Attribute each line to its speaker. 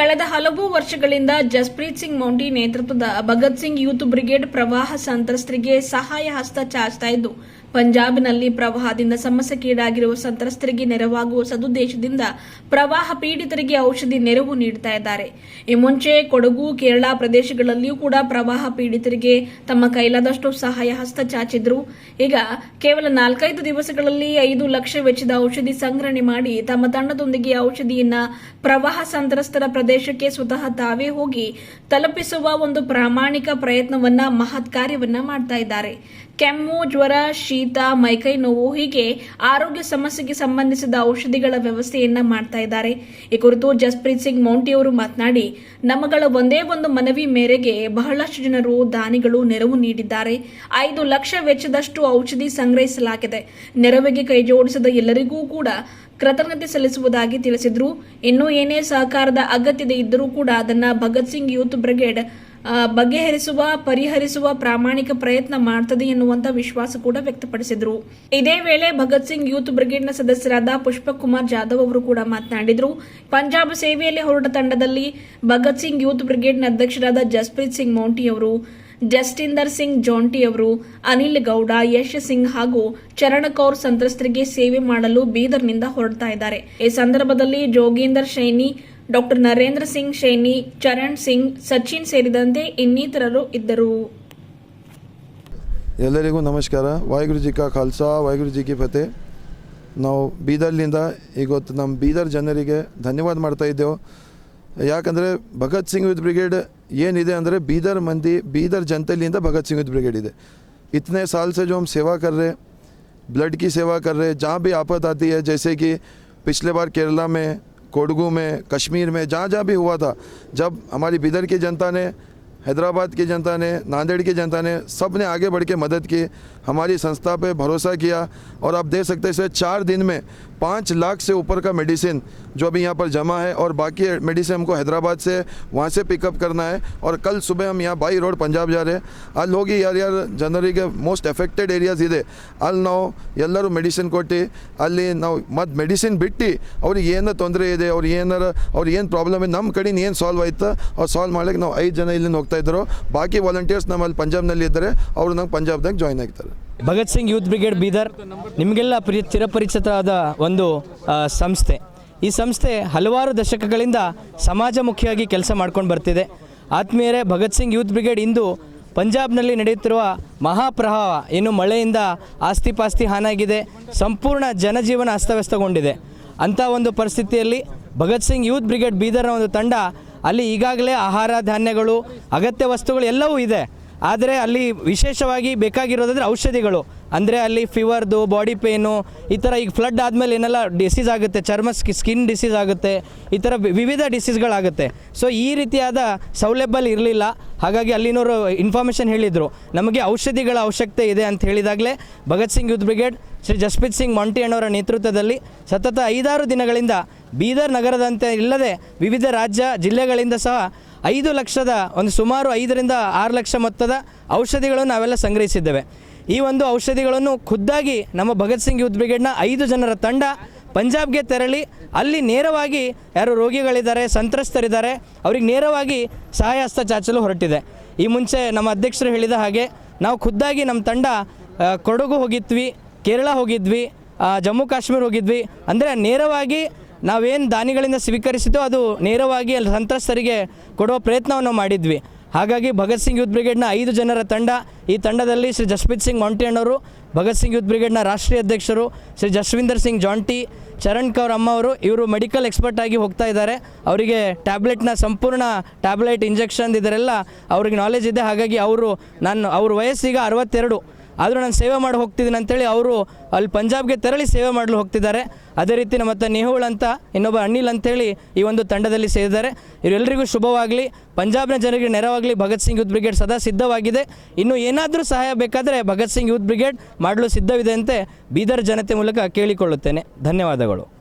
Speaker 1: ಕಳೆದ ಹಲವು ವರ್ಷಗಳಿಂದ ಜಸ್ಪ್ರೀತ್ ಸಿಂಗ್ ಮೌಂಟಿ ನೇತೃತ್ವದ ಭಗತ್ ಸಿಂಗ್ ಯೂತ್ ಬ್ರಿಗೇಡ್ ಪ್ರವಾಹ ಸಂತ್ರಸ್ತರಿಗೆ ಸಹಾಯ ಹಸ್ತ ಚಾಚ್ತಾ ಇದ್ದು ಪಂಜಾಬ್ನಲ್ಲಿ ಪ್ರವಾಹದಿಂದ ಸಮಸ್ಯೆಗೀಡಾಗಿರುವ ಸಂತ್ರಸ್ತರಿಗೆ ನೆರವಾಗುವ ಸದುದ್ದೇಶದಿಂದ ಪ್ರವಾಹ ಪೀಡಿತರಿಗೆ ಔಷಧಿ ನೆರವು ನೀಡುತ್ತಾ ಇದ್ದಾರೆ. ಈ ಮುಂಚೆ ಕೊಡಗು, ಕೇರಳ ಪ್ರದೇಶಗಳಲ್ಲಿಯೂ ಕೂಡ ಪ್ರವಾಹ ಪೀಡಿತರಿಗೆ ತಮ್ಮ ಕೈಲಾದಷ್ಟು ಸಹಾಯ ಹಸ್ತ ಚಾಚಿದ್ರು. ಈಗ ಕೇವಲ ನಾಲ್ಕೈದು ದಿವಸಗಳಲ್ಲಿ ಐದು ಲಕ್ಷ ವೆಚ್ಚದ ಔಷಧಿ ಸಂಗ್ರಹಣೆ ಮಾಡಿ ತಮ್ಮ ತಂಡದೊಂದಿಗೆ ಔಷಧಿಯನ್ನ ಪ್ರವಾಹ ಸಂತ್ರಸ್ತರ ಪ್ರದೇಶಕ್ಕೆ ಸ್ವತಃ ತಾವೇ ಹೋಗಿ ತಲುಪಿಸುವ ಒಂದು ಪ್ರಾಮಾಣಿಕ ಪ್ರಯತ್ನವನ್ನ ಮಹತ್ ಕಾರ್ಯವನ್ನ ಮಾಡ್ತಾ ಇದ್ದಾರೆ. ಕೆಮ್ಮು, ಜ್ವರ, ಶೀತ ಮೈಕೈ ನೋವು ಹೀಗೆ ಆರೋಗ್ಯ ಸಮಸ್ಯೆಗೆ ಸಂಬಂಧಿಸಿದ ಔಷಧಿಗಳ ವ್ಯವಸ್ಥೆಯನ್ನ ಮಾಡ್ತಾ ಇದ್ದಾರೆ. ಈ ಕುರಿತು ಜಸ್ಪ್ರೀತ್ ಸಿಂಗ್ ಮೌಂಟಿ ಅವರು ಮಾತನಾಡಿ ನಮ್ಮಗಳ ಒಂದೇ ಒಂದು ಮನವಿ ಮೇರೆಗೆ ಬಹಳಷ್ಟು ಜನರು ದಾನಿಗಳು ನೆರವು ನೀಡಿದ್ದಾರೆ. ಐದು ಲಕ್ಷ ವೆಚ್ಚದಷ್ಟು ಔಷಧಿ ಸಂಗ್ರಹಿಸಲಾಗಿದೆ. ನೆರವಿಗೆ ಕೈಜೋಡಿಸಿದ ಎಲ್ಲರಿಗೂ ಕೂಡ ಕೃತಜ್ಞತೆ ಸಲ್ಲಿಸುವುದಾಗಿ ತಿಳಿಸಿದ್ರು. ಇನ್ನೂ ಏನೇ ಸಹಕಾರದ ಅಗತ್ಯತೆ ಇದ್ದರೂ ಕೂಡ ಅದನ್ನ ಭಗತ್ ಸಿಂಗ್ ಯೂತ್ ಬ್ರಿಗೇಡ್ ಬಗೆಹರಿಸುವ, ಪರಿಹರಿಸುವ ಪ್ರಾಮಾಣಿಕ ಪ್ರಯತ್ನ ಮಾಡ್ತದೆ ಎನ್ನುವಂತ ವಿಶ್ವಾಸ ಕೂಡ ವ್ಯಕ್ತಪಡಿಸಿದ್ರು. ಇದೇ ವೇಳೆ ಭಗತ್ ಸಿಂಗ್ ಯೂತ್ ಬ್ರಿಗೇಡ್ನ ಸದಸ್ಯರಾದ ಪುಷ್ಪಕ್ ಕುಮಾರ್ ಜಾಧವ್ ಅವರು ಕೂಡ ಮಾತನಾಡಿದ್ರು. ಪಂಜಾಬ್ ಸೇವೆಯಲ್ಲಿ ಹೊರಟ ತಂಡದಲ್ಲಿ ಭಗತ್ ಸಿಂಗ್ ಯೂತ್ ಬ್ರಿಗೇಡ್ನ ಅಧ್ಯಕ್ಷರಾದ ಜಸ್ಪ್ರೀತ್ ಸಿಂಗ್ ಮೌಂಟಿ ಅವರು, ಜಸ್ಟಿಂದರ್ ಸಿಂಗ್ ಜೋಂಟಿ ಅವರು, ಅನಿಲ್ ಗೌಡ, ಯಶ್ ಸಿಂಗ್ ಹಾಗೂ ಚರಣ ಕೌರ್ ಸಂತ್ರಸ್ತರಿಗೆ ಸೇವೆ ಮಾಡಲು ಬೀದರ್ನಿಂದ ಹೊರಡ್ತಾ ಇದ್ದಾರೆ. ಈ ಸಂದರ್ಭದಲ್ಲಿ ಜೋಗೀಂದರ್ ಶೈನಿ ಡಾಕ್ಟರ್ ನರೇಂದ್ರ ಸಿಂಗ್ ಶೈನಿ ಚರಣ್ ಸಿಂಗ್ ಸಚಿನ್ ಸೇರಿದಂತೆ ಇನ್ನಿತರರು ಇದ್ದರು
Speaker 2: ಎಲ್ಲರಿಗೂ ನಮಸ್ಕಾರ ವಾಹಿಗುರು ಜಿ ಕಾ ಖಾಲ್ಸಾ ವಾಹಿಗುರು ಜಿ ಕಿ ಫತೆ ನಾವು ಬೀದರ್ಲಿಂದ ಇವತ್ತು ನಮ್ಮ ಬೀದರ್ ಜನರಿಗೆ ಧನ್ಯವಾದ ಮಾಡ್ತಾ ಇದ್ದೆವು ಯಾಕಂದರೆ ಭಗತ್ ಸಿಂಗ್ ಯೂತ್ ಬ್ರಿಗೇಡ್ ಏನಿದೆ ಅಂದರೆ ಬೀದರ್ ಮಂದಿ ಬೀದರ್ ಜನತೆಲಿಂದ भगत सिंह यूथ ब्रिगेड ಇದೆ इतने साल से जो हम सेवा कर रहे ब्लड की सेवा कर रहे जहाँ भी आफत आती है जैसे कि पिछले बार केरला में कोडगू में, कश्मीर में, जहाँ जहाँ भी हुआ था, जब हमारी बिदर की जनता ने, हैदराबाद की जनता ने, नांदेड़ की जनता ने सबने आगे बढ़ के मदद की, हमारी संस्था पे भरोसा किया, और आप देख सकते हैं, इसे चार दिन में पाँच लाख से ऊपर का मेडिसिन जो अभी यहाँ पर जमा है और बाकी मेडिसिन हमको हैदराबाद से वहाँ से पिकअप करना है और कल सुबह हम यहाँ बाई रोड पंजाब जा रहे हैं ಅಲ್ಲಿ ಹೋಗಿ ಯಾರ್ಯಾರು ಜನರಿಗೆ ಮೋಸ್ಟ್ ಎಫೆಕ್ಟೆಡ್ ಏರಿಯಾಸ್ ಇದೆ ಅಲ್ಲಿ ನಾವು ಎಲ್ಲರೂ ಮೆಡಿಸಿನ್ ಕೊಟ್ಟು ಅಲ್ಲಿ ನಾವು ಮತ್ತು ಮೆಡಿಸಿನ್ ಬಿಟ್ಟು ಅವ್ರಿಗೆ ಏನು ತೊಂದರೆ ಇದೆ ಅವ್ರು ಏನಾರ ಅವ್ರು ಏನು ಪ್ರಾಬ್ಲಮ್ ಇದೆ ನಮ್ಮ ಕಡೆಯಿಂದ ಏನು ಸಾಲ್ವ್ ಆಯ್ತಾ ಅವ್ರು ಸಾಲ್ವ್ ಮಾಡ್ಲಿಕ್ಕೆ ನಾವು ಐದು ಜನ ಇಲ್ಲಿಂದ ಹೋಗ್ತಾ ಇದ್ರು ಬಾಕಿ ವಾಲಂಟಿಯರ್ಸ್ ನಮ್ಮಲ್ಲಿ ಪಂಜಾಬ್ನಲ್ಲಿ ಇದ್ದಾರೆ ಅವರು ನಂಗೆ ಪಂಜಾಬ್ದಾಗ ಜಾಯ್ನ್ ಆಗ್ತಾರೆ
Speaker 3: ಭಗತ್ ಸಿಂಗ್ ಯೂತ್ ಬ್ರಿಗೇಡ್ ಬೀದರ್ ನಿಮಗೆಲ್ಲ ಪರಿ ಚಿರಪರಿಚಿತವಾದ ಒಂದು ಸಂಸ್ಥೆ. ಈ ಸಂಸ್ಥೆ ಹಲವಾರು ದಶಕಗಳಿಂದ ಸಮಾಜಮುಖಿಯಾಗಿ ಕೆಲಸ ಮಾಡ್ಕೊಂಡು ಬರ್ತಿದೆ. ಆತ್ಮೀಯರೇ, ಭಗತ್ ಸಿಂಗ್ ಯೂತ್ ಬ್ರಿಗೇಡ್ ಇಂದು ಪಂಜಾಬ್ನಲ್ಲಿ ನಡೆಯುತ್ತಿರುವ ಮಹಾಪ್ರವಾಹ ಏನು ಮಳೆಯಿಂದ ಆಸ್ತಿ ಪಾಸ್ತಿ ಹಾನಾಗಿದೆ, ಸಂಪೂರ್ಣ ಜನಜೀವನ ಅಸ್ತವ್ಯಸ್ತಗೊಂಡಿದೆ. ಅಂಥ ಒಂದು ಪರಿಸ್ಥಿತಿಯಲ್ಲಿ ಭಗತ್ ಸಿಂಗ್ ಯೂತ್ ಬ್ರಿಗೇಡ್ ಬೀದರ್ನ ಒಂದು ತಂಡ ಅಲ್ಲಿ ಈಗಾಗಲೇ ಆಹಾರ ಧಾನ್ಯಗಳು, ಅಗತ್ಯ ವಸ್ತುಗಳು ಎಲ್ಲವೂ ಇದೆ. ಆದರೆ ಅಲ್ಲಿ ವಿಶೇಷವಾಗಿ ಬೇಕಾಗಿರೋದಂದರೆ ಔಷಧಿಗಳು. ಅಂದರೆ ಅಲ್ಲಿ ಫೀವರ್ದು ಬಾಡಿ ಪೇನು ಈ ಥರ ಈಗ ಫ್ಲಡ್ ಆದಮೇಲೆ ಏನೆಲ್ಲ ಡಿಸೀಸ್ ಆಗುತ್ತೆ? ಚರ್ಮ ಸ್ಕಿನ್ ಡಿಸೀಸ್ ಆಗುತ್ತೆ. ಈ ಥರ ವಿವಿಧ ಡಿಸೀಸ್ಗಳಾಗುತ್ತೆ ಸೊ ಈ ರೀತಿಯಾದ ಸೌಲಭ್ಯ ಇರಲಿಲ್ಲ. ಹಾಗಾಗಿ ಅಲ್ಲಿನವರು ಇನ್ಫಾರ್ಮೇಷನ್ ಹೇಳಿದರು. ನಮಗೆ ಔಷಧಿಗಳ ಅವಶ್ಯಕತೆ ಇದೆ ಅಂತ ಹೇಳಿದಾಗಲೇ ಭಗತ್ ಸಿಂಗ್ ಯೂತ್ ಬ್ರಿಗೇಡ್, ಶ್ರೀ ಜಸ್ಪ್ರೀತ್ ಸಿಂಗ್ ಮೊಂಟಿ ಅಣ್ಣವರ ನೇತೃತ್ವದಲ್ಲಿ ಸತತ ಐದಾರು ದಿನಗಳಿಂದ ಬೀದರ್ ನಗರದಂತೆ ಇಲ್ಲದೆ ವಿವಿಧ ರಾಜ್ಯ, ಜಿಲ್ಲೆಗಳಿಂದ ಸಹ ಐದು ಲಕ್ಷದ, ಒಂದು ಸುಮಾರು ಐದರಿಂದ ಆರು ಲಕ್ಷ ಮೊತ್ತದ ಔಷಧಿಗಳನ್ನು ನಾವೆಲ್ಲ ಸಂಗ್ರಹಿಸಿದ್ದೇವೆ. ಈ ಒಂದು ಔಷಧಿಗಳನ್ನು ಖುದ್ದಾಗಿ ನಮ್ಮ ಭಗತ್ ಸಿಂಗ್ ಯೂತ್ ಬ್ರಿಗೇಡ್ನ ಐದು ಜನರ ತಂಡ ಪಂಜಾಬ್ಗೆ ತೆರಳಿ, ಅಲ್ಲಿ ನೇರವಾಗಿ ಯಾರು ರೋಗಿಗಳಿದ್ದಾರೆ, ಸಂತ್ರಸ್ತರಿದ್ದಾರೆ, ಅವ್ರಿಗೆ ನೇರವಾಗಿ ಸಹಾಯ ಹಸ್ತ ಚಾಚಲು ಹೊರಟಿದೆ. ಈ ಮುಂಚೆ ನಮ್ಮ ಅಧ್ಯಕ್ಷರು ಹೇಳಿದ ಹಾಗೆ, ನಾವು ಖುದ್ದಾಗಿ ನಮ್ಮ ತಂಡ ಕೊಡಗು ಹೋಗಿದ್ವಿ, ಕೇರಳ ಹೋಗಿದ್ವಿ ಜಮ್ಮು ಕಾಶ್ಮೀರ ಹೋಗಿದ್ವಿ. ಅಂದರೆ ನೇರವಾಗಿ ನಾವೇನು ದಾನಿಗಳಿಂದ ಸ್ವೀಕರಿಸಿತೋ ಅದು ನೇರವಾಗಿ ಅಲ್ಲಿ ಸಂತ್ರಸ್ತರಿಗೆ ಕೊಡುವ ಪ್ರಯತ್ನವನ್ನು ಮಾಡಿದ್ವಿ. ಹಾಗಾಗಿ ಭಗತ್ ಸಿಂಗ್ ಯೂತ್ ಬ್ರಿಗೇಡ್ನ ಐದು ಜನರ ತಂಡ, ಈ ತಂಡದಲ್ಲಿ ಶ್ರೀ ಜಸ್ಪ್ರೀತ್ ಸಿಂಗ್ ಮೊಂಟಿಯಣ್ಣವರು ಭಗತ್ ಸಿಂಗ್ ಯೂತ್ ಬ್ರಿಗೇಡ್ನ ರಾಷ್ಟ್ರೀಯ ಅಧ್ಯಕ್ಷರು, ಶ್ರೀ ಜಸ್ವಿಂದರ್ ಸಿಂಗ್ ಜಾಂಟಿ, ಚರಣ್ ಕೌರ್ ಅಮ್ಮ ಅವರು ಇವರು ಮೆಡಿಕಲ್ ಎಕ್ಸ್ಪರ್ಟ್ ಆಗಿ ಹೋಗ್ತಾ ಇದ್ದಾರೆ. ಅವರಿಗೆ ಟ್ಯಾಬ್ಲೆಟ್ನ ಸಂಪೂರ್ಣ ಟ್ಯಾಬ್ಲೆಟ್ ಇಂಜೆಕ್ಷನ್ ಇದರೆಲ್ಲ ಅವ್ರಿಗೆ ನಾಲೆಜ್ ಇದೆ. ಹಾಗಾಗಿ ಅವರು ನಾನು, ಅವ್ರ ವಯಸ್ಸೀಗ ಅರವತ್ತೆರಡು. ಆದರೂ ನಾನು ಸೇವೆ ಮಾಡಿ ಹೋಗ್ತಿದ್ದೀನಿ ಅಂತೇಳಿ ಅವರು ಅಲ್ಲಿ ಪಂಜಾಬ್ಗೆ ತೆರಳಿ ಸೇವೆ ಮಾಡಲು ಹೋಗ್ತಿದ್ದಾರೆ. ಅದೇ ರೀತಿ ನಮ್ಮ ಹತ್ರ ನೇಹುಳ್ ಅಂತ ಇನ್ನೊಬ್ಬ ಅನಿಲ್ ಅಂತೇಳಿ ಈ ಒಂದು ತಂಡದಲ್ಲಿ ಸೇರಿದ್ದಾರೆ. ಇವರೆಲ್ಲರಿಗೂ ಶುಭವಾಗಲಿ. ಪಂಜಾಬ್ನ ಜನರಿಗೆ ನೆರವಾಗಲಿ. ಭಗತ್ ಸಿಂಗ್ ಯೂತ್ ಬ್ರಿಗೇಡ್ ಸದಾ ಸಿದ್ಧವಾಗಿದೆ. ಇನ್ನು ಏನಾದರೂ ಸಹಾಯ ಬೇಕಾದರೆ ಭಗತ್ ಸಿಂಗ್ ಯೂತ್ ಬ್ರಿಗೇಡ್ ಮಾಡಲು ಸಿದ್ಧವಿದೆ ಅಂತೆ ಬೀದರ್ ಜನತೆ ಮೂಲಕ ಕೇಳಿಕೊಳ್ಳುತ್ತೇನೆ. ಧನ್ಯವಾದಗಳು.